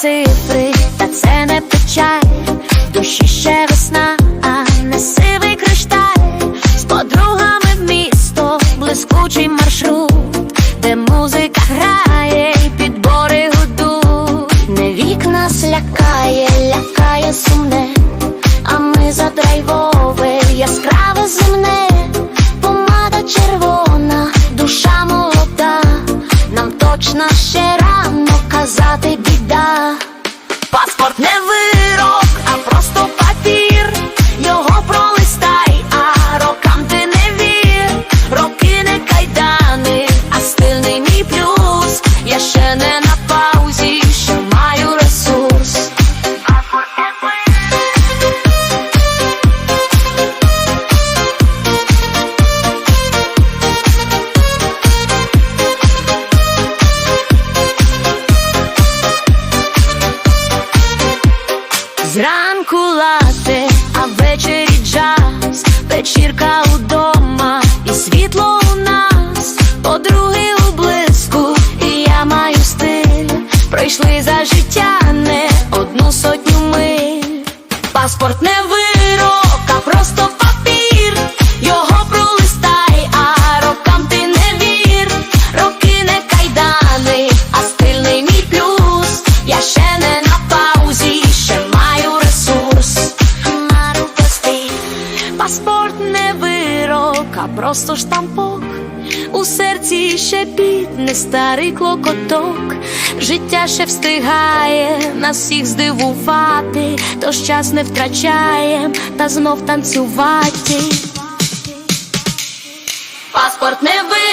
цифри, та це не печаль, душі ще весна, а не сивий кришталь, з подругами в місто, блискучий маршрут, де музика грає, і підбори гудуть. Не вік нас лякає, лякає сумне, а ми за Паспорт Зранку лати, а ввечері джаз, вечірка удома, і світло у нас, подруги у блиску, і я маю стиль. Пройшли за життя не одну сотню миль. Паспорт не вирок, а просто Паспорт не вирок, а просто штампок. У серці ще бідне старий клокоток. Життя ще встигає нас всіх здивувати, тож час не втрачаєм та знов танцювати. Паспорт не вирок,